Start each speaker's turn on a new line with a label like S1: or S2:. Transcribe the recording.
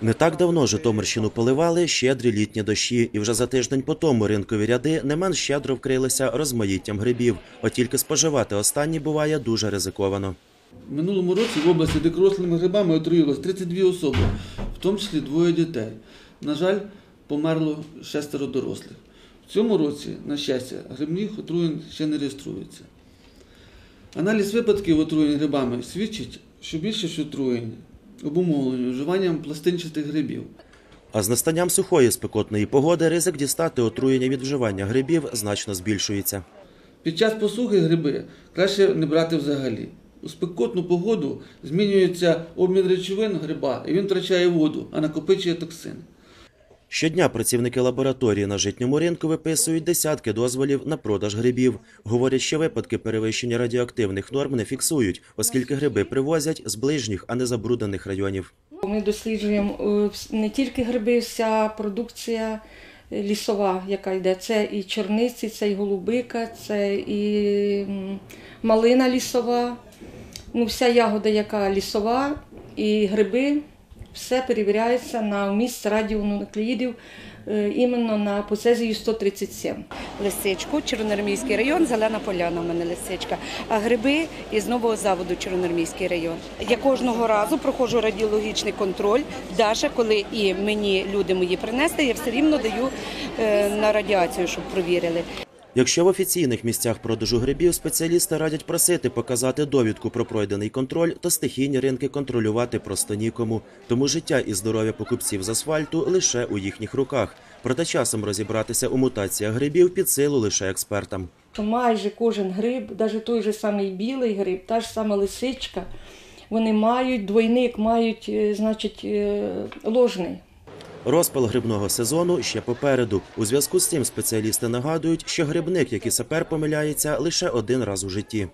S1: Не так давно Житомирщину поливали щедрі літні дощі, і вже за тиждень по тому ринкові ряди не менш щедро вкрилися розмаїттям грибів. От тільки споживати останні буває дуже ризиковано.
S2: Минулому році в області дикорослими грибами отруїлось 32 особи, в тому числі двоє дітей. На жаль, померло шестеро дорослих. В цьому році, на щастя, грибних отруєнь ще не реєструється. Аналіз випадків отруєнь грибами свідчить, що більшість отруєнь обумовлені вживанням пластинчатих грибів.
S1: А з настанням сухої спекотної погоди ризик дістати отруєння від вживання грибів значно збільшується.
S2: Під час посухи гриби краще не брати взагалі. У спекотну погоду змінюється обмін речовин гриба, і він втрачає воду, а накопичує токсини.
S1: Щодня працівники лабораторії на житньому ринку виписують десятки дозволів на продаж грибів. Говорять, що випадки перевищення радіоактивних норм не фіксують, оскільки гриби привозять з ближніх, а не забруднених районів.
S3: Ми досліджуємо е, не тільки гриби, вся продукція е, лісова, яка йде. Це і чорниці, це і голубика, це і малина лісова, ну, вся ягода, яка лісова, і гриби, все перевіряється на вміст радіонуклеїдів е, іменно на поцезію 137.
S4: лисичку, Червоноармійський район, Зелена Поляна в мене лисичка. А гриби із нового заводу Червоноармійський район. Я кожного разу проходжу радіологічний контроль. Даже коли і мені люди мої принесли, я все рівно даю е, на радіацію, щоб провірили.
S1: Якщо в офіційних місцях продажу грибів спеціалісти радять просити показати довідку про пройдений контроль, то стихійні ринки контролювати просто нікому. Тому життя і здоров'я покупців з асфальту лише у їхніх руках. Проте часом розібратися у мутаціях грибів під силу лише експертам.
S3: майже кожен гриб, навіть той же самий білий гриб, та ж сама лисичка, вони мають двойник, мають, е, значить, е, ложний.
S1: Розпал грибного сезону ще попереду. У зв'язку з цим спеціалісти нагадують, що грибник, як і сапер, помиляється лише один раз у житті.